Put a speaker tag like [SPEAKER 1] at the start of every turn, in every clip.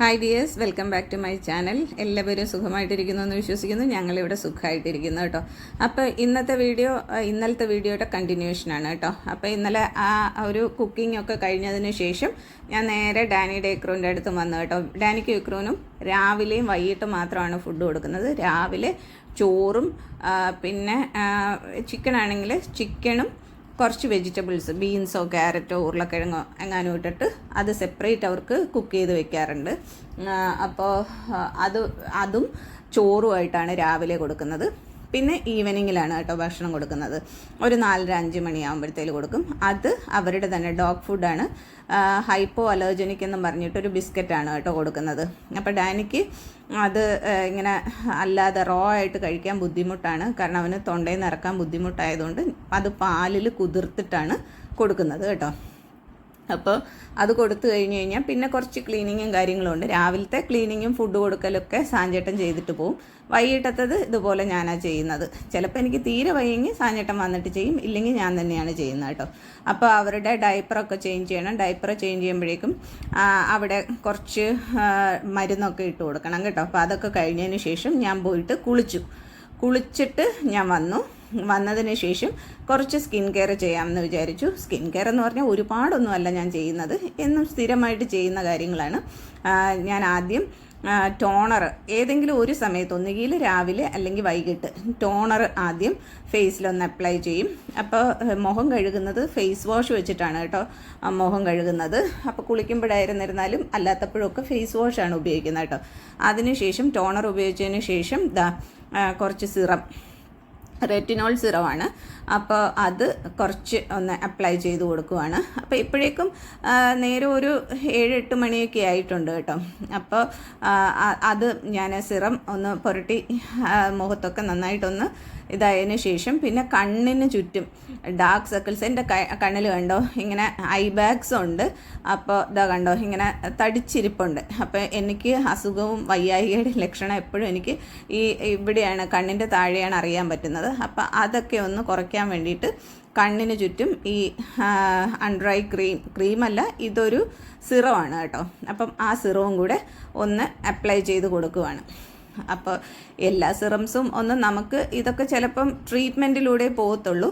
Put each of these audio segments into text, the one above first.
[SPEAKER 1] Hi dears welcome back to my channel എല്ലാവരും സുഖമായിട്ടിരിക്കുന്നു എന്ന് വിശ്വസിക്കുന്നു. ഞങ്ങളിവിടെ സുഖമായിട്ടിരിക്കുന്നു കേട്ടോ. അപ്പോൾ ഇന്നത്തെ വീഡിയോ ഇന്നലത്തെ വീഡിയോയുടെ കണ്ടിന്യൂഷനാണ് കേട്ടോ. അപ്പോൾ ഇന്നലെ ആ ഒരു കുക്കിംഗ് ഒക്കെ കഴിഞ്ഞതിന് ശേഷം ഞാൻ നേരെ ഡാനിയുടെ ഇക്രൂന്റെ അടുത്ത് വന്നു കേട്ടോ. ഡാനിക്കും ഇക്രൂനും രാവിലെയും വൈകിട്ടും മാത്രമാണ് ഫുഡ് കൊടുക്കുന്നത്. രാവിലെ ചോറും പിന്നെ ചിക്കൻ ആണെങ്കിൽ ചിക്കനും കുറച്ച് വെജിറ്റബിൾസ് ബീൻസോ ക്യാരറ്റോ ഉരുളക്കിഴങ്ങോ എങ്ങാനും ഇട്ടിട്ട് അത് സെപ്പറേറ്റ് അവർക്ക് കുക്ക് ചെയ്ത് വെക്കാറുണ്ട്. അപ്പോൾ അത് അതും ചോറുമായിട്ടാണ് രാവിലെ കൊടുക്കുന്നത്. പിന്നെ ഈവനിങ്ങിലാണ് കേട്ടോ ഭക്ഷണം കൊടുക്കുന്നത്. ഒരു നാലര അഞ്ച് മണിയാകുമ്പോഴത്തേക്ക് കൊടുക്കും. അത് അവരുടെ തന്നെ ഡോഗ് ഫുഡാണ്. ഹൈപ്പോ അലർജനിക് എന്ന് പറഞ്ഞിട്ടൊരു ബിസ്ക്കറ്റാണ് കേട്ടോ കൊടുക്കുന്നത്. അപ്പോൾ ഡാനിക്ക് അത് ഇങ്ങനെ അല്ലാതെ റോ ആയിട്ട് കഴിക്കാൻ ബുദ്ധിമുട്ടാണ്. കാരണം അവന് തൊണ്ടയിൽ നിന്ന് ഇറക്കാൻ ബുദ്ധിമുട്ടായതുകൊണ്ട് അത് പാലിൽ കുതിർത്തിട്ടാണ് കൊടുക്കുന്നത് കേട്ടോ. അപ്പോൾ അത് കൊടുത്തു കഴിഞ്ഞ് കഴിഞ്ഞാൽ പിന്നെ കുറച്ച് ക്ലീനിങ്ങും കാര്യങ്ങളും ഉണ്ട് രാവിലത്തെ ക്ലീനിങ്ങും ഫുഡ് കൊടുക്കലൊക്കെ സാഞ്ചേട്ടൻ ചെയ്തിട്ട് പോവും. വൈകിട്ടത്തത് ഇതുപോലെ ഞാനാണ് ചെയ്യുന്നത്. ചിലപ്പോൾ എനിക്ക് തീരെ വൈകി സാഞ്ചേട്ടൻ വന്നിട്ട് ചെയ്യും. ഇല്ലെങ്കിൽ ഞാൻ തന്നെയാണ് ചെയ്യുന്നത് കേട്ടോ. അപ്പോൾ അവരുടെ ഡയപ്പറൊക്കെ ചേഞ്ച് ചെയ്യണം. ഡയപ്പർ ചേഞ്ച് ചെയ്യുമ്പോഴേക്കും അവിടെ കുറച്ച് മരുന്നൊക്കെ ഇട്ട് കൊടുക്കണം കേട്ടോ. അപ്പോൾ അതൊക്കെ കഴിഞ്ഞതിന് ശേഷം ഞാൻ പോയിട്ട് കുളിച്ചു. കുളിച്ചിട്ട് ഞാൻ വന്നു. വന്നതിന് ശേഷം കുറച്ച് സ്കിൻ കെയർ ചെയ്യാമെന്ന് വിചാരിച്ചു. സ്കിൻ കെയർ എന്ന് പറഞ്ഞാൽ ഒരുപാടൊന്നുമല്ല ഞാൻ ചെയ്യുന്നത്. എന്നും സ്ഥിരമായിട്ട് ചെയ്യുന്ന കാര്യങ്ങളാണ്. ഞാൻ ആദ്യം ടോണർ ഏതെങ്കിലും ഒരു സമയത്ത് ഒന്നുകിൽ രാവിലെ അല്ലെങ്കിൽ വൈകിട്ട് ടോണർ ആദ്യം ഫേസിലൊന്ന് അപ്ലൈ ചെയ്യും. അപ്പോൾ മുഖം കഴുകുന്നത് ഫേസ് വാഷ് വെച്ചിട്ടാണ് കേട്ടോ മുഖം കഴുകുന്നത്. അപ്പോൾ കുളിക്കുമ്പോഴായിരുന്നിരുന്നാലും അല്ലാത്തപ്പോഴൊക്കെ ഫേസ് വാഷാണ് ഉപയോഗിക്കുന്നത് കേട്ടോ. അതിനുശേഷം ടോണർ ഉപയോഗിച്ചതിന് ശേഷം ദാ കുറച്ച് സിറം റെറ്റിനോൾ സിറമാണ് അപ്പോൾ അത് കുറച്ച് ഒന്ന് അപ്ലൈ ചെയ്ത് കൊടുക്കുവാണ്. അപ്പോൾ ഇപ്പോഴേക്കും നേരെ ഒരു ഏഴ് എട്ട് മണിയൊക്കെ ആയിട്ടുണ്ട് കേട്ടോ. അപ്പോൾ അത് ഞാൻ സിറം ഒന്ന് പുരട്ടി മുഖത്തൊക്കെ നന്നായിട്ടൊന്ന് ഇതായതിനു ശേഷം പിന്നെ കണ്ണിന് ചുറ്റും ഡാർക്ക് സർക്കിൾസ് എന്റെ കണ്ണിൽ കണ്ടോ ഇങ്ങനെ ഐ ബാഗ്സ് ഉണ്ട്. അപ്പോൾ ഇതാ കണ്ടോ ഇങ്ങനെ തടിച്ചിരിപ്പുണ്ട്. അപ്പോൾ എനിക്ക് അസുഖവും വയ്യായികയുടെ ലക്ഷണം എപ്പോഴും എനിക്ക് ഈ ഇവിടെയാണ് കണ്ണിന്റെ താഴെയാണ് അറിയാൻ പറ്റുന്നത്. അപ്പോൾ അതൊക്കെ ഒന്ന് കുറയ്ക്കാൻ വേണ്ടിയിട്ട് കണ്ണിന് ചുറ്റും ഈ അൺഡ്രൈ ക്രീം ക്രീമല്ല ഇതൊരു സിറമാണ് കേട്ടോ. അപ്പം ആ സിറവും കൂടെ ഒന്ന് അപ്ലൈ ചെയ്ത് കൊടുക്കുവാണ്. അപ്പോൾ എല്ലാ സിറംസും ഒന്ന് നമുക്ക് ഇതൊക്കെ ചിലപ്പം ട്രീറ്റ്മെന്റിലൂടെ പോകത്തുള്ളൂ.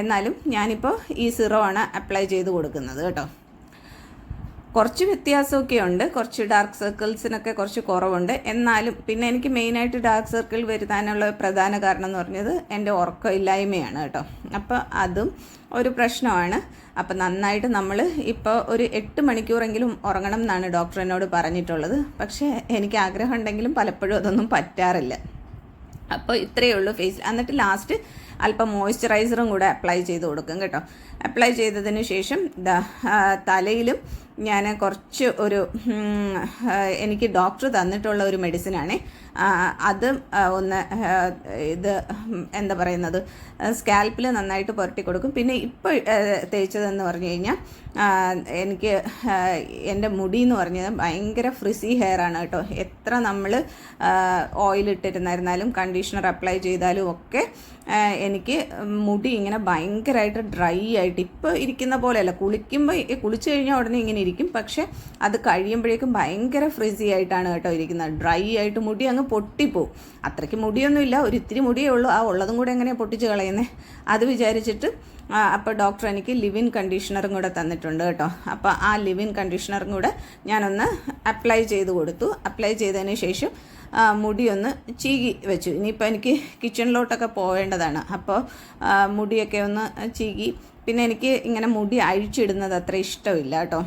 [SPEAKER 1] എന്നാലും ഞാനിപ്പോൾ ഈ സിറമാണ് അപ്ലൈ ചെയ്ത് കൊടുക്കുന്നത് കേട്ടോ. കുറച്ച് വ്യത്യാസമൊക്കെ ഉണ്ട്. കുറച്ച് ഡാർക്ക് സർക്കിൾസിനൊക്കെ കുറച്ച് കുറവുണ്ട്. എന്നാലും പിന്നെ എനിക്ക് മെയിനായിട്ട് ഡാർക്ക് സർക്കിൾ വരുത്താനുള്ള പ്രധാന കാരണം എന്ന് പറഞ്ഞത് എന്റെ ഉറക്കമില്ലായ്മയാണ് കേട്ടോ. അപ്പോൾ അതും ഒരു പ്രശ്നമാണ്. അപ്പം നന്നായിട്ട് നമ്മൾ ഇപ്പോൾ ഒരു എട്ട് മണിക്കൂറെങ്കിലും ഉറങ്ങണം എന്നാണ് ഡോക്ടർ എന്നോട് പറഞ്ഞിട്ടുള്ളത്. പക്ഷേ എനിക്ക് ആഗ്രഹം ഉണ്ടെങ്കിലും പലപ്പോഴും അതൊന്നും പറ്റാറില്ല. അപ്പോൾ ഇത്രയേ ഉള്ളൂ ഫേസ് എന്നിട്ട് ലാസ്റ്റ് അല്പം മോയ്സ്ചറൈസറും കൂടെ അപ്ലൈ ചെയ്ത് കൊടുക്കും കേട്ടോ. അപ്ലൈ ചെയ്തതിന് ശേഷം തലയിലും ഞാൻ കുറച്ച് ഒരു എനിക്ക് ഡോക്ടർ തന്നിട്ടുള്ള ഒരു മെഡിസിനാണ്. അത് ഒന്ന് ഇത് എന്താ പറയുന്നത് സ്കാൽപ്പിൽ നന്നായിട്ട് പുരട്ടി കൊടുക്കും. പിന്നെ ഇപ്പോൾ തേച്ചതെന്ന് പറഞ്ഞു കഴിഞ്ഞാൽ എനിക്ക് എന്റെ മുടി എന്ന് പറഞ്ഞത് ഭയങ്കര ഫ്രിസി ഹെയർ ആണ് കേട്ടോ. എത്ര നമ്മൾ ഓയിൽ ഇട്ടിരുന്നായിരുന്നാലും കണ്ടീഷണർ അപ്ലൈ ചെയ്താലും ഒക്കെ എനിക്ക് മുടി ഇങ്ങനെ ഭയങ്കരമായിട്ട് ഡ്രൈ ആയിട്ട് ഇപ്പോൾ ഇരിക്കുന്ന പോലെയല്ല. കുളിക്കുമ്പോൾ കുളിച്ചു കഴിഞ്ഞാൽ ഉടനെ ഇങ്ങനെ ഇരിക്കും. പക്ഷേ അത് കഴിയുമ്പോഴേക്കും ഭയങ്കര ഫ്രിസി ആയിട്ടാണ് കേട്ടോ ഇരിക്കുന്നത്. ഡ്രൈ ആയിട്ട് മുടി അങ്ങ് പൊട്ടിപ്പോവും. അത്രയ്ക്ക് മുടിയൊന്നുമില്ല. ഒരു ഇത്തിരി മുടിയേ ഉള്ളൂ. ആ ഉള്ളതും കൂടെ എങ്ങനെയാണ് പൊട്ടിച്ച് കളയുന്നത് അത് വിചാരിച്ചിട്ട് അപ്പോൾ ഡോക്ടർ എനിക്ക് ലിവിൻ കണ്ടീഷണറും കൂടെ തന്നിട്ടുണ്ട് കേട്ടോ. അപ്പോൾ ആ ലിവിൻ കണ്ടീഷണറും കൂടെ ഞാനൊന്ന് അപ്ലൈ ചെയ്ത് കൊടുത്തു. അപ്ലൈ ചെയ്തതിന് ശേഷം മുടിയൊന്ന് ചീകി വെച്ചു. ഇനിയിപ്പോൾ എനിക്ക് കിച്ചണിലോട്ടൊക്കെ പോവേണ്ടതാണ്. അപ്പോൾ മുടിയൊക്കെ ഒന്ന് ചീകി. പിന്നെ എനിക്ക് ഇങ്ങനെ മുടി അഴിച്ചിടുന്നത് അത്ര ഇഷ്ടമില്ല കേട്ടോ.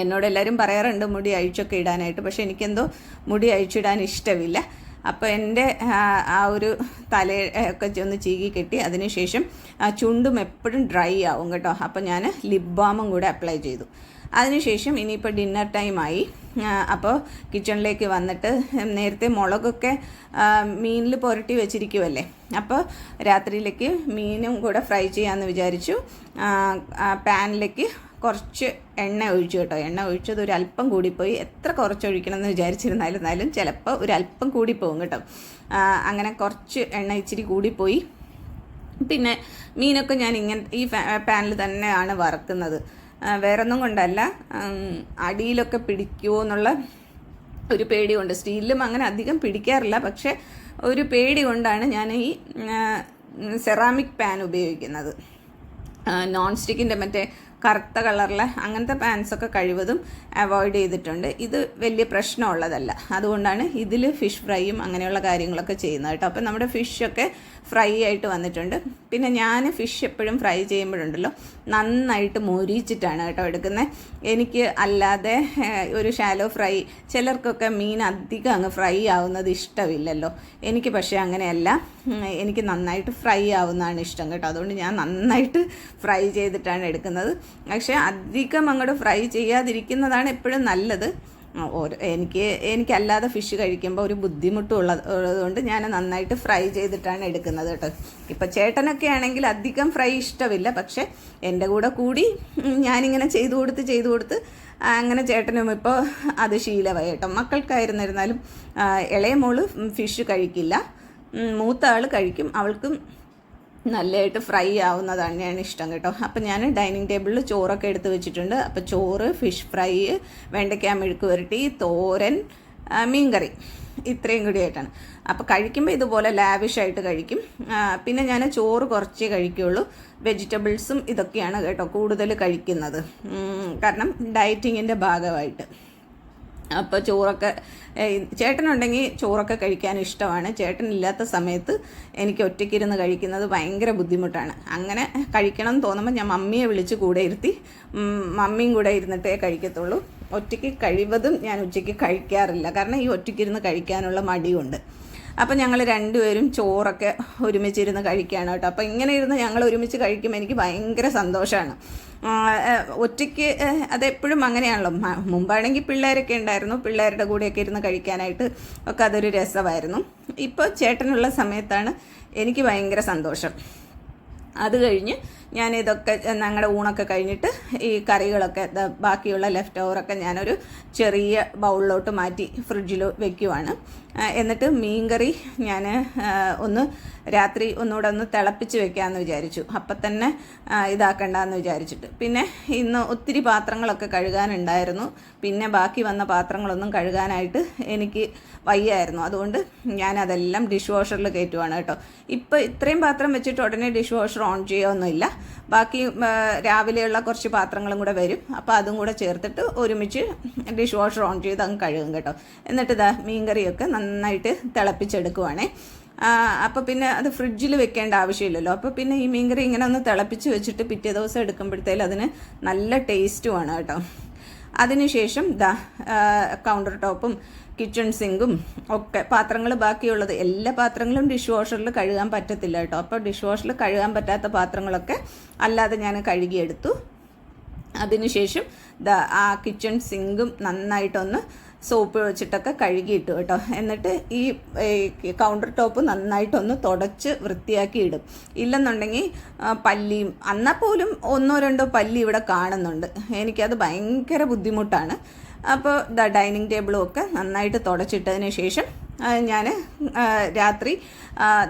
[SPEAKER 1] എന്നോട് എല്ലാവരും പറയാറുണ്ട് മുടി അഴിച്ചൊക്കെ ഇടാനായിട്ട് പക്ഷെ എനിക്കെന്തോ മുടി അഴിച്ചിടാൻ ഇഷ്ടമില്ല. അപ്പോൾ എന്റെ ആ, ഒരു തല ഒക്കെ ഒന്ന് ചീകി കെട്ടി അതിനുശേഷം ആ ചുണ്ടും എപ്പോഴും ഡ്രൈ ആവും കേട്ടോ. അപ്പോൾ ഞാൻ ലിപ് ബാമും കൂടെ അപ്ലൈ ചെയ്തു. അതിനുശേഷം ഇനിയിപ്പോൾ ഡിന്നർ ടൈമായി അപ്പോൾ കിച്ചണിലേക്ക് വന്നിട്ട് നേരത്തെ മുളകൊക്കെ മീനിൽ പുരട്ടി വെച്ചിരിക്കുമല്ലേ അപ്പോൾ രാത്രിയിലേക്ക് മീനും കൂടെ ഫ്രൈ ചെയ്യാമെന്ന് വിചാരിച്ചു. പാനിലേക്ക് കുറച്ച് എണ്ണ ഒഴിച്ചു കേട്ടോ. എണ്ണ ഒഴിച്ചത് ഒരു അല്പം കൂടിപ്പോയി. എത്ര കുറച്ച് ഒഴിക്കണം എന്ന് വിചാരിച്ചിരുന്നാലും ചിലപ്പോൾ ഒരു അല്പം കൂടിപ്പോകും കേട്ടോ അങ്ങനെ കുറച്ച് എണ്ണ ഇച്ചിരി കൂടിപ്പോയി. പിന്നെ മീനൊക്കെ ഞാൻ ഇങ്ങനെ ഈ പാനിൽ തന്നെയാണ് വറുക്കുന്നത്. വേറൊന്നും കൊണ്ടല്ല. അടിയിലൊക്കെ പിടിക്കുമോ എന്നുള്ള ഒരു പേടി കൊണ്ട് സ്റ്റീലിലും അങ്ങനെ അധികം പിടിക്കാറില്ല. പക്ഷേ ഒരു പേടി കൊണ്ടാണ് ഞാൻ ഈ സെറാമിക് പാൻ ഉപയോഗിക്കുന്നത്. നോൺ സ്റ്റിക്കിന്റെ മറ്റേ കറുത്ത കളറിലെ അങ്ങനത്തെ പാൻസൊക്കെ കഴിവതും അവോയ്ഡ് ചെയ്തിട്ടുണ്ട്. ഇത് വലിയ പ്രശ്നമുള്ളതല്ല. അതുകൊണ്ടാണ് ഇതിൽ ഫിഷ് ഫ്രൈയും അങ്ങനെയുള്ള കാര്യങ്ങളൊക്കെ ചെയ്യുന്നത് കേട്ടോ. അപ്പോൾ നമ്മുടെ ഫിഷൊക്കെ ഫ്രൈ ആയിട്ട് വന്നിട്ടുണ്ട്. പിന്നെ ഞാൻ ഫിഷ് എപ്പോഴും ഫ്രൈ ചെയ്യുമ്പോഴുണ്ടല്ലോ നന്നായിട്ട് മൊരിച്ചിട്ടാണ് കേട്ടോ എടുക്കുന്നത് എനിക്ക് അല്ലാതെ ഒരു ഷാലോ ഫ്രൈ ചിലർക്കൊക്കെ മീൻ അധികം അങ്ങ് ഫ്രൈ ആവുന്നത് ഇഷ്ടമില്ലല്ലോ. എനിക്ക് പക്ഷേ അങ്ങനെയല്ല. എനിക്ക് നന്നായിട്ട് ഫ്രൈ ആവുന്നതാണ് ഇഷ്ടം കേട്ടോ. അതുകൊണ്ട് ഞാൻ നന്നായിട്ട് ഫ്രൈ ചെയ്തിട്ടാണ് എടുക്കുന്നത്. പക്ഷേ അധികം അങ്ങോട്ട് ഫ്രൈ ചെയ്യാതിരിക്കുന്നതാണ് എപ്പോഴും നല്ലത്. ഓരോ എനിക്ക് എനിക്കല്ലാതെ ഫിഷ് കഴിക്കുമ്പോൾ ഒരു ബുദ്ധിമുട്ടും ഉള്ളത് ഉള്ളതുകൊണ്ട് ഞാൻ നന്നായിട്ട് ഫ്രൈ ചെയ്തിട്ടാണ് എടുക്കുന്നത് കേട്ടോ. ഇപ്പം ചേട്ടനൊക്കെ ആണെങ്കിൽ അധികം ഫ്രൈ ഇഷ്ടമില്ല പക്ഷേ എന്റെ കൂടെ കൂടി ഞാനിങ്ങനെ ചെയ്തു കൊടുത്ത് ചെയ്തു കൊടുത്ത് അങ്ങനെ ചേട്ടനും ഇപ്പോൾ അത് ശീലമായി കേട്ടോ. മക്കൾക്കായിരുന്നിരുന്നാലും ഇളയ മോൾ ഫിഷ് കഴിക്കില്ല. മൂത്ത ആൾ കഴിക്കും. അവൾക്കും നല്ലതായിട്ട് ഫ്രൈ ആവുന്നത് തന്നെയാണ് ഇഷ്ടം കേട്ടോ. അപ്പം ഞാൻ ഡൈനിങ് ടേബിളിൽ ചോറൊക്കെ എടുത്ത് വെച്ചിട്ടുണ്ട്. അപ്പോൾ ചോറ് ഫിഷ് ഫ്രൈ വെണ്ടയ്ക്ക മെഴുക്ക് പുരട്ടി തോരൻ മീൻകറി ഇത്രയും കൂടി ആയിട്ടാണ്. അപ്പോൾ കഴിക്കുമ്പോൾ ഇതുപോലെ ലാവിഷായിട്ട് കഴിക്കും. പിന്നെ ഞാൻ ചോറ് കുറച്ചേ കഴിക്കുകയുള്ളൂ വെജിറ്റബിൾസും ഇതൊക്കെയാണ് കേട്ടോ കൂടുതൽ കഴിക്കുന്നത്. കാരണം ഡയറ്റിങ്ങിന്റെ ഭാഗമായിട്ട്. അപ്പോൾ ചോറൊക്കെ ചേട്ടനുണ്ടെങ്കിൽ ചോറൊക്കെ കഴിക്കാൻ ഇഷ്ടമാണ്. ചേട്ടനില്ലാത്ത സമയത്ത് എനിക്ക് ഒറ്റയ്ക്കിരുന്ന് കഴിക്കുന്നത് ഭയങ്കര ബുദ്ധിമുട്ടാണ്. അങ്ങനെ കഴിക്കണം എന്ന് തോന്നുമ്പോൾ ഞാൻ മമ്മിയെ വിളിച്ച് കൂടെ ഇരുത്തി മമ്മിയും കൂടെ ഇരുന്നിട്ടേ കഴിക്കത്തുള്ളൂ. ഒറ്റയ്ക്ക് കഴിവതും ഞാൻ ഉച്ചയ്ക്ക് കഴിക്കാറില്ല. കാരണം ഈ ഒറ്റയ്ക്കിരുന്ന് കഴിക്കാനുള്ള മടിയുണ്ട്. അപ്പം ഞങ്ങൾ രണ്ടുപേരും ചോറൊക്കെ ഒരുമിച്ചിരുന്ന് കഴിക്കുകയാണ് കേട്ടോ. അപ്പോൾ ഇങ്ങനെ ഇരുന്ന് ഞങ്ങൾ ഒരുമിച്ച് കഴിക്കുമ്പോൾ എനിക്ക് ഭയങ്കര സന്തോഷമാണ് ഒറ്റയ്ക്ക് അതെപ്പോഴും അങ്ങനെയാണല്ലോ. മുമ്പാണെങ്കിൽ പിള്ളേരൊക്കെ ഉണ്ടായിരുന്നു. പിള്ളേരുടെ കൂടെയൊക്കെ ഇരുന്ന് കഴിക്കാനായിട്ട് ഒക്കെ അതൊരു രസമായിരുന്നു. ഇപ്പോൾ ചേട്ടനുള്ള സമയത്താണ് എനിക്ക് ഭയങ്കര സന്തോഷം. അത് കഴിഞ്ഞ് ഞാൻ ഇതൊക്കെ ഞങ്ങളുടെ ഊണൊക്കെ കഴിഞ്ഞിട്ട് ഈ കറികളൊക്കെ ബാക്കിയുള്ള ലെഫ്റ്റ് ഓവറൊക്കെ ഞാനൊരു ചെറിയ ബൗളിലോട്ട് മാറ്റി ഫ്രിഡ്ജിൽ വെക്കുവാണ്. എന്നിട്ട് മീൻകറി ഞാൻ ഒന്ന് രാത്രി ഒന്നുകൂടെ ഒന്ന് തിളപ്പിച്ച് വെക്കാമെന്ന് വിചാരിച്ചു. അപ്പം തന്നെ ഇതാക്കണ്ടെന്ന് വിചാരിച്ചിട്ട്. പിന്നെ ഇന്ന് ഒത്തിരി പാത്രങ്ങളൊക്കെ കഴുകാനുണ്ടായിരുന്നു. പിന്നെ ബാക്കി വന്ന പാത്രങ്ങളൊന്നും കഴുകാനായിട്ട് എനിക്ക് വയ്യായിരുന്നു. അതുകൊണ്ട് ഞാൻ അതെല്ലാം ഡിഷ് വാഷറിൽ കയറ്റുവാണ് കേട്ടോ. ഇപ്പോൾ ഇത്രയും പാത്രം വെച്ചിട്ട് ഉടനെ ഡിഷ് വാഷർ ഓൺ ചെയ്യുകയൊന്നുമില്ല ബാക്കി രാവിലെയുള്ള കുറച്ച് പാത്രങ്ങളും കൂടെ വരും. അപ്പോൾ അതും കൂടെ ചേർത്തിട്ട് ഒരുമിച്ച് ഡിഷ് വാഷർ ഓൺ ചെയ്ത് അങ്ങ് കഴുകും കേട്ടോ. എന്നിട്ട് ഇതാ മീൻകറിയൊക്കെ നന്നായിട്ട് തിളപ്പിച്ചെടുക്കുവാണേ. അപ്പോൾ പിന്നെ അത് ഫ്രിഡ്ജിൽ വെക്കേണ്ട ആവശ്യമില്ലല്ലോ. അപ്പോൾ പിന്നെ ഈ മീൻകറി ഇങ്ങനെ ഒന്ന് തിളപ്പിച്ച് വെച്ചിട്ട് പിറ്റേ ദിവസം എടുക്കുമ്പോഴത്തേലും അതിന് നല്ല ടേസ്റ്റുമാണ് കേട്ടോ. അതിനുശേഷം ദാ കൗണ്ടർ ടോപ്പും കിച്ചൺ സിങ്കും ഒക്കെ പാത്രങ്ങൾ ബാക്കിയുള്ളത് എല്ലാ പാത്രങ്ങളും ഡിഷ് വാഷറിൽ കഴുകാൻ പറ്റത്തില്ല കേട്ടോ. അപ്പോൾ ഡിഷ് വാഷറിൽ കഴുകാൻ പറ്റാത്ത പാത്രങ്ങളൊക്കെ അല്ലാതെ ഞാൻ കഴുകിയെടുത്തു. അതിനുശേഷം ദ ആ കിച്ചൺ സിങ്കും നന്നായിട്ടൊന്ന് സോപ്പ് വെച്ചിട്ടൊക്കെ കഴുകിയിട്ടു കേട്ടോ. എന്നിട്ട് ഈ കൗണ്ടർ ടോപ്പ് നന്നായിട്ടൊന്ന് തുടച്ച് വൃത്തിയാക്കി ഇടും ഇല്ലെന്നുണ്ടെങ്കിൽ പല്ലിയും എന്നാൽ പോലും ഒന്നോ രണ്ടോ പല്ലി ഇവിടെ കാണുന്നുണ്ട്. എനിക്കത് ഭയങ്കര ബുദ്ധിമുട്ടാണ്. അപ്പോൾ ദ ഡൈനിങ് ടേബിളും ഒക്കെ നന്നായിട്ട് തുടച്ചിട്ടതിന് ശേഷം ഞാൻ രാത്രി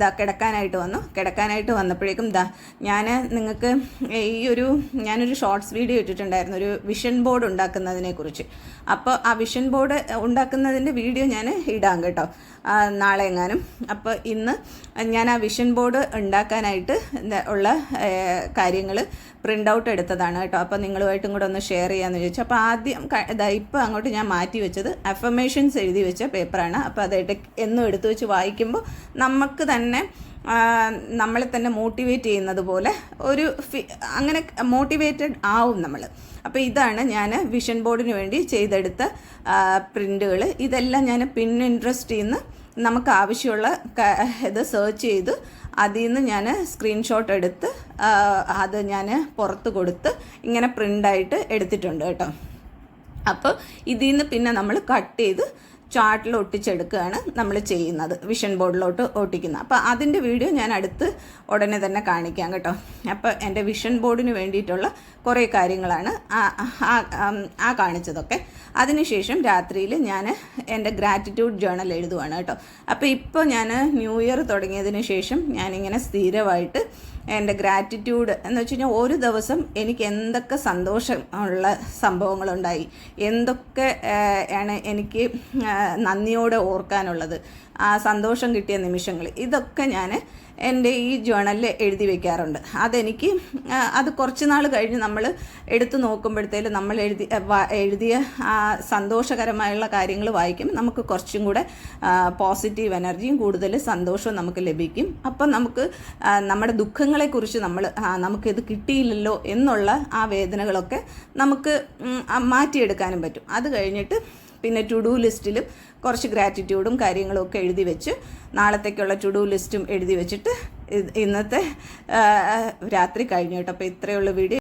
[SPEAKER 1] ദാ കിടക്കാനായിട്ട് വന്നു. കിടക്കാനായിട്ട് വന്നപ്പോഴേക്കും ദാ ഞാൻ നിങ്ങൾക്ക് ഈ ഒരു ഞാനൊരു ഷോർട്സ് വീഡിയോ ഇട്ടിട്ടുണ്ടായിരുന്നു. ഒരു വിഷൻ ബോർഡ് ഉണ്ടാക്കുന്നതിനെക്കുറിച്ച് അപ്പോൾ ആ വിഷൻ ബോർഡ് ഉണ്ടാക്കുന്നതിന്റെ വീഡിയോ ഞാൻ ഇടാം കേട്ടോ. നാളെ എങ്ങാനും അപ്പോൾ ഇന്ന് ഞാൻ ആ വിഷൻ ബോർഡ് ഉണ്ടാക്കാനായിട്ട് ഉള്ള കാര്യങ്ങൾ പ്രിന്റ് ഔട്ട് എടുത്തതാണ് കേട്ടോ. അപ്പോൾ നിങ്ങളുമായിട്ടും കൂടെ ഒന്ന് ഷെയർ ചെയ്യാമെന്ന് ചോദിച്ചു അപ്പോൾ ആദ്യം ഇതാ ഇപ്പോൾ അങ്ങോട്ട് ഞാൻ മാറ്റി വെച്ചത് അഫർമേഷൻസ് എഴുതി വെച്ച പേപ്പറാണ് അപ്പോൾ അതായിട്ട് എന്നും എടുത്തു വെച്ച് വായിക്കുമ്പോൾ നമുക്ക് തന്നെ നമ്മളെ തന്നെ മോട്ടിവേറ്റ് ചെയ്യുന്നത് പോലെ ഒരു അങ്ങനെ മോട്ടിവേറ്റഡ് ആവും നമ്മൾ അപ്പോൾ ഇതാണ് ഞാൻ വിഷൻ ബോർഡിന് വേണ്ടി ചെയ്തെടുത്ത പ്രിന്റുകൾ ഇതെല്ലാം ഞാൻ പിൻ ഇൻട്രസ്റ്റിൽ നിന്ന് നമുക്ക് ആവശ്യമുള്ള ഇത് സെർച്ച് ചെയ്ത് അതിൽ നിന്ന് ഞാൻ സ്ക്രീൻഷോട്ട് എടുത്ത് അത് ഞാൻ പുറത്ത് കൊടുത്ത് ഇങ്ങനെ പ്രിന്റായിട്ട് എടുത്തിട്ടുണ്ട് കേട്ടോ. അപ്പോൾ ഇതിൽ നിന്ന് പിന്നെ നമ്മൾ കട്ട് ചെയ്ത് ചാർട്ടിൽ ഒട്ടിച്ചെടുക്കുകയാണ് നമ്മൾ ചെയ്യുന്നത്. വിഷൻ ബോർഡിലോട്ട് ഒട്ടിക്കുന്നത്. അപ്പോൾ അതിന്റെ വീഡിയോ ഞാൻ അടുത്ത് ഉടനെ തന്നെ കാണിക്കാം കേട്ടോ. അപ്പോൾ എന്റെ വിഷൻ ബോർഡിന് വേണ്ടിയിട്ടുള്ള കുറേ കാര്യങ്ങളാണ് ആ കാണിച്ചതൊക്കെ. അതിനുശേഷം രാത്രിയിൽ ഞാൻ എന്റെ ഗ്രാറ്റിറ്റ്യൂഡ് ജേണൽ എഴുതുവാണ് കേട്ടോ. അപ്പോൾ ഇപ്പോൾ ഞാൻ ന്യൂ ഇയർ തുടങ്ങിയതിന് ശേഷം ഞാനിങ്ങനെ സ്ഥിരമായിട്ട് എന്റെ ഗ്രാറ്റിറ്റ്യൂഡ് എന്ന് വെച്ച് കഴിഞ്ഞാൽ ഒരു ദിവസം എനിക്ക് എന്തൊക്കെ സന്തോഷമുള്ള സംഭവങ്ങളുണ്ടായി. എന്തൊക്കെ ആണ് എനിക്ക് നന്ദിയോടെ ഓർക്കാനുള്ളത്. ആ സന്തോഷം കിട്ടിയ നിമിഷങ്ങൾ. ഇതൊക്കെ ഞാൻ എന്റെ ഈ ജേണലിൽ എഴുതി വെക്കാറുണ്ട്. അതെനിക്ക് അത് കുറച്ച് നാൾ കഴിഞ്ഞ് നമ്മൾ എടുത്തു നോക്കുമ്പോഴത്തേലും നമ്മൾ എഴുതി എഴുതിയ സന്തോഷകരമായുള്ള കാര്യങ്ങൾ വായിക്കും. നമുക്ക് കുറച്ചും കൂടെ പോസിറ്റീവ് എനർജിയും കൂടുതൽ സന്തോഷവും നമുക്ക് ലഭിക്കും. അപ്പം നമുക്ക് നമ്മുടെ ദുഃഖങ്ങളെക്കുറിച്ച് നമ്മൾ നമുക്കിത് കിട്ടിയില്ലല്ലോ എന്നുള്ള ആ വേദനകളൊക്കെ നമുക്ക് മാറ്റിയെടുക്കാനും പറ്റും. അത് കഴിഞ്ഞിട്ട് പിന്നെ ടു ഡു ലിസ്റ്റിലും കുറച്ച് ഗ്രാറ്റിറ്റ്യൂഡും കാര്യങ്ങളും ഒക്കെ എഴുതി വെച്ച് നാളത്തേക്കുള്ള ടു ഡു ലിസ്റ്റും എഴുതി വെച്ചിട്ട് ഇന്നത്തെ രാത്രി കഴിഞ്ഞു കേട്ടോ. അപ്പോൾ ഇത്രയുള്ള വീഡിയോ.